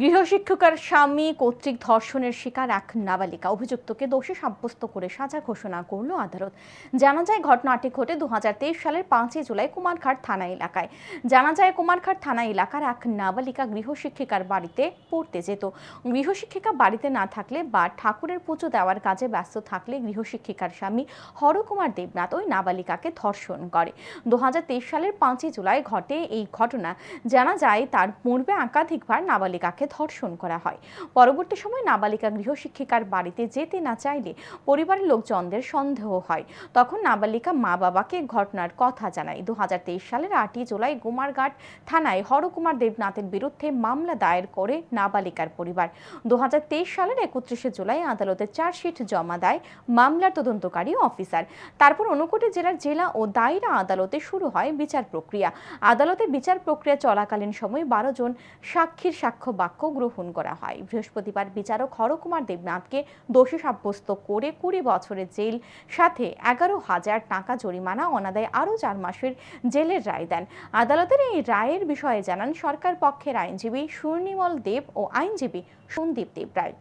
গৃহশিক্ষিকার স্বামী কর্তৃক ধর্ষণের শিকার এক নাবালিকা। অভিযুক্তকে দোষী সাব্যস্ত করে সাজা ঘোষণা করল আদালত। জানা যায়, ঘটনাটি ঘটে দু হাজার তেইশ সালের পাঁচই জুলাই কুমারঘাট থানা এলাকায়। জানা যায়, কুমারঘাট থানা এলাকার এক নাবালিকা গৃহশিক্ষিকার বাড়িতে পড়তে যেত। গৃহশিক্ষিকা বাড়িতে না থাকলে বা ঠাকুরের পুজো দেওয়ার কাজে ব্যস্ত থাকলে গৃহশিক্ষিকার স্বামী হরকুমার দেবনাথ ওই নাবালিকাকে ধর্ষণ করে। দু হাজার তেইশ সালের পাঁচই জুলাই ঘটে এই ঘটনা। জানা যায়, তার পূর্বে একাধিকবার নাবালিকাকে ধর্ষণ করা হয়। পরবর্তী সময় নাবালিকা গৃহশিক্ষিকার বাড়িতে যেতে না চাইলে পরিবারের লোকজনদের সন্দেহ হয়। তখন নাবালিকা মা বাবাকে ঘটনার কথা জানায়। দু হাজার তেইশ সালের আটই জুলাই গুমারঘাট থানায় হরকুমার দেবনাথের বিরুদ্ধে মামলা দায়ের করে নাবালিকার পরিবার। দুহাজার তেইশ সালের একত্রিশে জুলাই আদালতে চার্জশিট জমা দেয় মামলার তদন্তকারী অফিসার। তারপর ঊনকোটি জেলার জেলা ও দায়রা আদালতে শুরু হয় বিচার প্রক্রিয়া। আদালতে বিচার প্রক্রিয়া চলাকালীন সময় বারো জন সাক্ষীর সাক্ষ্য বাক্য গ্রহণ করা হয়। বৃহস্পতিবার বিচারক হরকুমার দেবনাথকে দোষী সাব্যস্ত করে কুড়ি বছরের জেল, সাথে এগারো হাজার টাকা জরিমানা অনাদায় আরও চার মাসের জেলের রায় দেন। আদালতের এই রায়ের বিষয়ে জানান সরকার পক্ষের আইনজীবী সুর্ণিমল দেব ও আইনজীবী সন্দীপ দেব রায়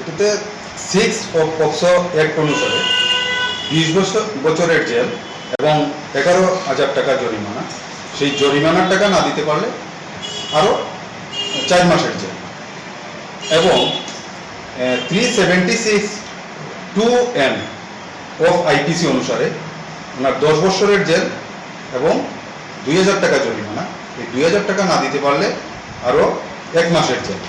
এটাতে সিক্স পক্সো অ্যাক্ট অনুসারে বিশ বছর, বছরের জেল এবং এগারো হাজার টাকা জরিমানা। সেই জরিমানার টাকা না দিতে পারলে আরও চার মাসের জেল। এবং three seventy six two N of IPC অনুসারে ওনার দশ বছরের জেল এবং দুই হাজার টাকা জরিমানা। এই দুই হাজার টাকা না দিতে পারলে আরও এক মাসের জেল।